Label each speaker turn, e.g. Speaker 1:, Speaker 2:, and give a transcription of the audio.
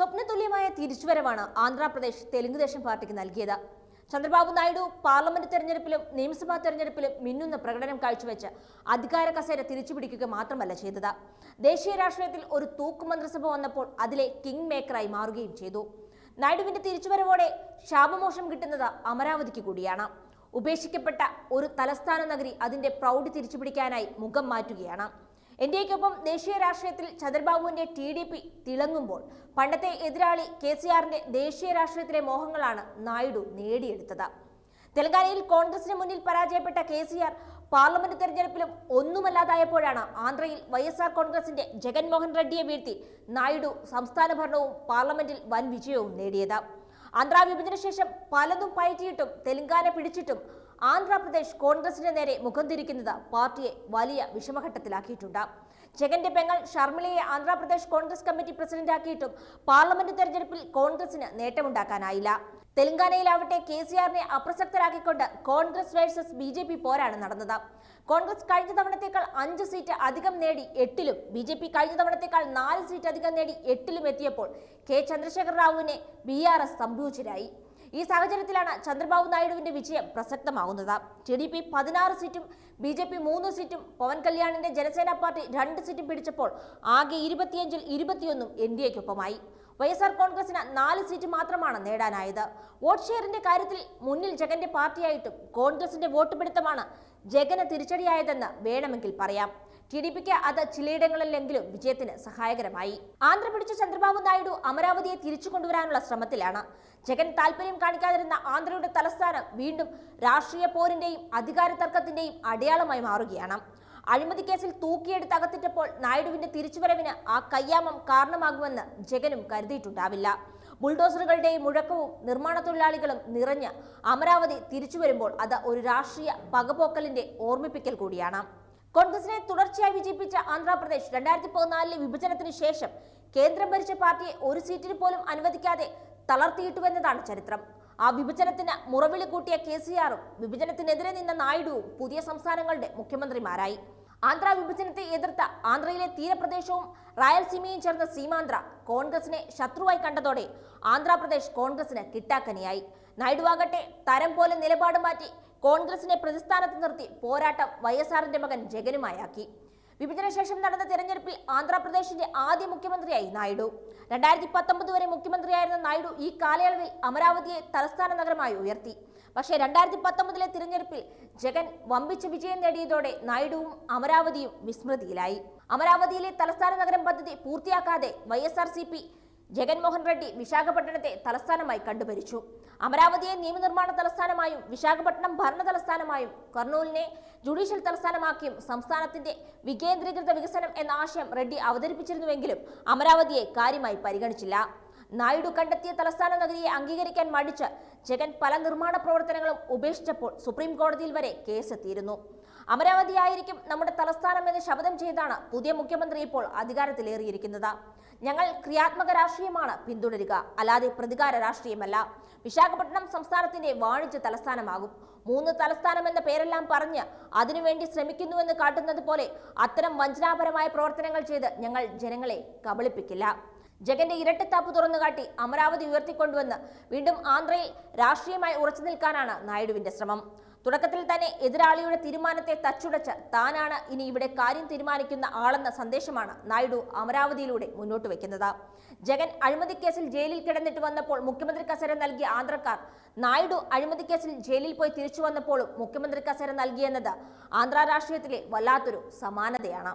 Speaker 1: സ്വപ്നതുല്യമായ തിരിച്ചുവരവാണ് ആന്ധ്രാപ്രദേശ് തെലുങ്കുദേശം പാർട്ടിക്ക് നൽകിയത്. ചന്ദ്രബാബു നായിഡു പാർലമെന്റ് തെരഞ്ഞെടുപ്പിലും നിയമസഭാ തെരഞ്ഞെടുപ്പിലും മിന്നുന്ന പ്രകടനം കാഴ്ചവെച്ച് അധികാര കസേര തിരിച്ചുപിടിക്കുക മാത്രമല്ല ചെയ്തത്. ദേശീയ രാഷ്ട്രീയത്തിൽ ഒരു തൂക്ക് മന്ത്രിസഭ വന്നപ്പോൾ അതിലെ കിങ് മേക്കറായി മാറുകയും ചെയ്തു. നായിഡുവിന്റെ തിരിച്ചുവരവോടെ ശാപമോഷം കിട്ടുന്നത് അമരാവതിക്ക് കൂടിയാണ്. ഉപേക്ഷിക്കപ്പെട്ട ഒരു തലസ്ഥാന നഗരി അതിന്റെ പ്രൗഢി തിരിച്ചുപിടിക്കാനായി മുഖം മാറ്റുകയാണ്. എക്കൊപ്പം ദേശീയ രാഷ്ട്രീയത്തിൽ ചന്ദ്രബാബുവിന്റെ ടി ഡി പി തിളങ്ങുമ്പോൾ പണ്ടത്തെ എതിരാളി കെ സി ആറിന്റെ ദേശീയ രാഷ്ട്രീയത്തിലെ മോഹങ്ങളാണ് നായിഡു നേടിയെടുത്തത്. തെലങ്കാനയിൽ കോൺഗ്രസിന് മുന്നിൽ പരാജയപ്പെട്ട കെ സി ആർ പാർലമെന്റ് തെരഞ്ഞെടുപ്പിലും ഒന്നുമല്ലാതായപ്പോഴാണ് ആന്ധ്രയിൽ വൈ എസ് ആർ കോൺഗ്രസിന്റെ ജഗൻമോഹൻ റെഡ്ഡിയെ വീഴ്ത്തി നായിഡു സംസ്ഥാന ഭരണവും പാർലമെന്റിൽ വൻ വിജയവും നേടിയത്. ആന്ധ്ര വിഭജനശേഷം പലതും പയറ്റിയിട്ടും തെലങ്കാന പിടിച്ചിട്ടും ആന്ധ്രാപ്രദേശ് കോൺഗ്രസിന് നേരെ മുഖം തിരിക്കുന്നത് പാർട്ടിയെ വലിയ വിഷമഘട്ടത്തിലാക്കിയിട്ടുണ്ട്. ജഗന്റെ പെങ്ങൾ ഷർമിളയെ ആന്ധ്രാപ്രദേശ് കോൺഗ്രസ് കമ്മിറ്റി പ്രസിഡന്റ് ആക്കിയിട്ടും പാർലമെന്റ് തെരഞ്ഞെടുപ്പിൽ കോൺഗ്രസിന് നേട്ടമുണ്ടാക്കാനായില്ല. തെലങ്കാനയിലാവട്ടെ കെ സി ആറിനെ അപ്രസക്തരാക്കിക്കൊണ്ട് Congress versus B J P പോരാണ് നടന്നത്. കോൺഗ്രസ് കഴിഞ്ഞ തവണത്തേക്കാൾ അഞ്ച് സീറ്റ് അധികം നേടി എട്ടിലും ബി ജെ പി കഴിഞ്ഞ തവണത്തേക്കാൾ നാല് സീറ്റ് അധികം നേടി എട്ടിലും എത്തിയപ്പോൾ കെ ചന്ദ്രശേഖർ റാവുവിനെ ബി ആർ എസ് സംഭവിച്ചിരായി ഈ സാഹചര്യത്തിലാണ് ചന്ദ്രബാബു നായിഡുവിന്റെ വിജയം പ്രസക്തമാകുന്നത്. ടി ഡി പി പതിനാറ് സീറ്റും ബി ജെ പി മൂന്ന് സീറ്റും പവൻ കല്യാണിന്റെ ജനസേന പാർട്ടി രണ്ട് സീറ്റും പിടിച്ചപ്പോൾ ആകെ ഇരുപത്തിയഞ്ചിൽ ഇരുപത്തിയൊന്നും എൻ ഡി എക്കൊപ്പമായി. വൈ എസ് ആർ കോൺഗ്രസിന് നാല് സീറ്റ് മാത്രമാണ് നേടാനായത്. വോട്ട് ഷെയറിന്റെ കാര്യത്തിൽ മുന്നിൽ ജഗന്റെ പാർട്ടിയായിട്ടും കോൺഗ്രസിന്റെ വോട്ട് പിടുത്തമാണ് ജഗന് തിരിച്ചടിയായതെന്ന് വേണമെങ്കിൽ പറയാം. ടി ഡി പിക്ക് അത് ചിലയിടങ്ങളിലെങ്കിലും വിജയത്തിന് സഹായകരമായി. ആന്ധ്ര പിടിച്ച ചന്ദ്രബാബു നായിഡു അമരാവതിയെ തിരിച്ചു കൊണ്ടുവരാനുള്ള ശ്രമത്തിലാണ്. ജഗൻ താല്പര്യം കാണിക്കാതിരുന്ന ആന്ധ്രയുടെ തലസ്ഥാനം വീണ്ടും രാഷ്ട്രീയ പോരിന്റെയും അധികാര തർക്കത്തിന്റെയും അടയാളമായി മാറുകയാണ്. അഴിമതി കേസിൽ തൂക്കിയെടുത്ത് അകത്തിട്ടപ്പോൾ നായിഡുവിന്റെ തിരിച്ചുവരവിന് ആ കയ്യാമം കാരണമാകുമെന്ന് ജഗനും കരുതിയിട്ടുണ്ടാവില്ല. ബുൾഡോസറുകളുടെയും മുഴക്കവും നിർമ്മാണ തൊഴിലാളികളും നിറഞ്ഞ് അമരാവതി തിരിച്ചുവരുമ്പോൾ അത് ഒരു രാഷ്ട്രീയ പകപോക്കലിന്റെ ഓർമ്മിപ്പിക്കൽ കൂടിയാണ്. കോൺഗ്രസിനെ തുടർച്ചയായി വിജയിപ്പിച്ച ആന്ധ്രാപ്രദേശ് രണ്ടായിരത്തി പതിനാലിലെ വിഭജനത്തിന് ശേഷം കേന്ദ്രം ഭരിച്ച പാർട്ടിയെ ഒരു സീറ്റിന് പോലും അനുവദിക്കാതെ തളർത്തിയിട്ടുവെന്നതാണ് ചരിത്രം. ആ വിഭജനത്തിന് മുറവിളി കൂട്ടിയ കെ സി ആറും വിഭജനത്തിനെതിരെ നിന്ന നായിഡുവും പുതിയ സംസ്ഥാനങ്ങളുടെ മുഖ്യമന്ത്രിമാരായി. ആന്ധ്ര വിഭജനത്തെ എതിർത്ത ആന്ധ്രയിലെ തീരപ്രദേശവും റായൽസീമയും ചേർന്ന സീമാന്ധ്ര കോൺഗ്രസിനെ ശത്രുവായി കണ്ടതോടെ ആന്ധ്രാപ്രദേശ് കോൺഗ്രസിന് കിട്ടാക്കനിയായി. നായിഡു ആകട്ടെ തരം പോലെ നിലപാട് മാറ്റി കോൺഗ്രസിനെ പ്രതിസ്ഥാനത്ത് നിർത്തി പോരാട്ടം വൈഎസ്ആറിന്റെ എസ് ആറിന്റെ മകൻ ജഗനുമായാക്കി. വിഭജനശേഷം നടന്ന തെരഞ്ഞെടുപ്പിൽ ആന്ധ്രാപ്രദേശിന്റെ ആദ്യ മുഖ്യമന്ത്രിയായി നായിഡു. രണ്ടായിരത്തി പത്തൊമ്പത് വരെ മുഖ്യമന്ത്രിയായിരുന്ന നായിഡു ഈ കാലയളവിൽ അമരാവതിയെ തലസ്ഥാന നഗരമായി ഉയർത്തി. പക്ഷേ രണ്ടായിരത്തി പത്തൊമ്പതിലെ തിരഞ്ഞെടുപ്പിൽ ജഗൻ വമ്പിച്ച വിജയം നേടിയതോടെ നായിഡുവും അമരാവതിയും വിസ്മൃതിയിലായി. അമരാവതിയിലെ തലസ്ഥാന നഗരം പദ്ധതി പൂർത്തിയാക്കാതെ Y C P Jaganmohan Reddy വിശാഖപട്ടണത്തെ തലസ്ഥാനമായി കണ്ടുഭരിച്ചു. അമരാവതിയെ നിയമനിർമ്മാണ തലസ്ഥാനമായും വിശാഖപട്ടണം ഭരണ തലസ്ഥാനമായും കർണൂലിനെ ജുഡീഷ്യൽ തലസ്ഥാനമാക്കിയും സംസ്ഥാനത്തിന്റെ വികേന്ദ്രീകൃത വികസനം എന്ന ആശയം റെഡ്ഡി അവതരിപ്പിച്ചിരുന്നുവെങ്കിലും അമരാവതിയെ കാര്യമായി പരിഗണിച്ചില്ല. നായിഡു കണ്ടെത്തിയ തലസ്ഥാന നഗരിയെ അംഗീകരിക്കാൻ മടിച്ച് ജഗൻ പല നിർമ്മാണ പ്രവർത്തനങ്ങളും ഉപേക്ഷിച്ചപ്പോൾ സുപ്രീം കോടതിയിൽ വരെ കേസെത്തിയിരുന്നു. അമരാവതി ആയിരിക്കും നമ്മുടെ തലസ്ഥാനം എന്ന് ശപഥം ചെയ്താണ് പുതിയ മുഖ്യമന്ത്രി ഇപ്പോൾ അധികാരത്തിലേറിയിരിക്കുന്നത്. ഞങ്ങൾ ക്രിയാത്മക രാഷ്ട്രീയമാണ് പിന്തുടരുക. അല്ലാതെ പ്രതികാര രാഷ്ട്രീയമല്ല. വിശാഖപട്ടണം സംസ്ഥാനത്തിന്റെ വാണിജ്യ തലസ്ഥാനമാകും. മൂന്ന് തലസ്ഥാനം എന്ന പേരെല്ലാം പറഞ്ഞ് അതിനുവേണ്ടി ശ്രമിക്കുന്നുവെന്ന് കാട്ടുന്നത് പോലെ അത്തരം വഞ്ചനാപരമായ പ്രവർത്തനങ്ങൾ ചെയ്ത് ഞങ്ങൾ ജനങ്ങളെ കബളിപ്പിക്കില്ല. ജഗന്റെ ഇരട്ടത്താപ്പ് തുറന്നുകാട്ടി അമരാവതി ഉയർത്തിക്കൊണ്ടുവന്ന് വീണ്ടും ആന്ധ്രയിൽ രാഷ്ട്രീയമായി ഉറച്ചു നിൽക്കാനാണ് നായിഡുവിന്റെ ശ്രമം. തുടക്കത്തിൽ തന്നെ എതിരാളിയുടെ തീരുമാനത്തെ തച്ചുടച്ച് താനാണ് ഇനി ഇവിടെ കാര്യം തീരുമാനിക്കുന്ന ആളെന്ന സന്ദേശമാണ് നായിഡു അമരാവതിയിലൂടെ മുന്നോട്ട് വെക്കുന്നത്. ജഗൻ അഴിമതിക്കേസിൽ ജയിലിൽ കിടന്നിട്ട് വന്നപ്പോൾ മുഖ്യമന്ത്രി കസേര നൽകിയ ആന്ധ്രക്കാർ നായിഡു അഴിമതിക്കേസിൽ ജയിലിൽ പോയി തിരിച്ചു വന്നപ്പോഴും മുഖ്യമന്ത്രി കസേര നൽകിയെന്നത് ആന്ധ്ര രാഷ്ട്രീയത്തിലെ വല്ലാത്തൊരു സമാനതയാണ്.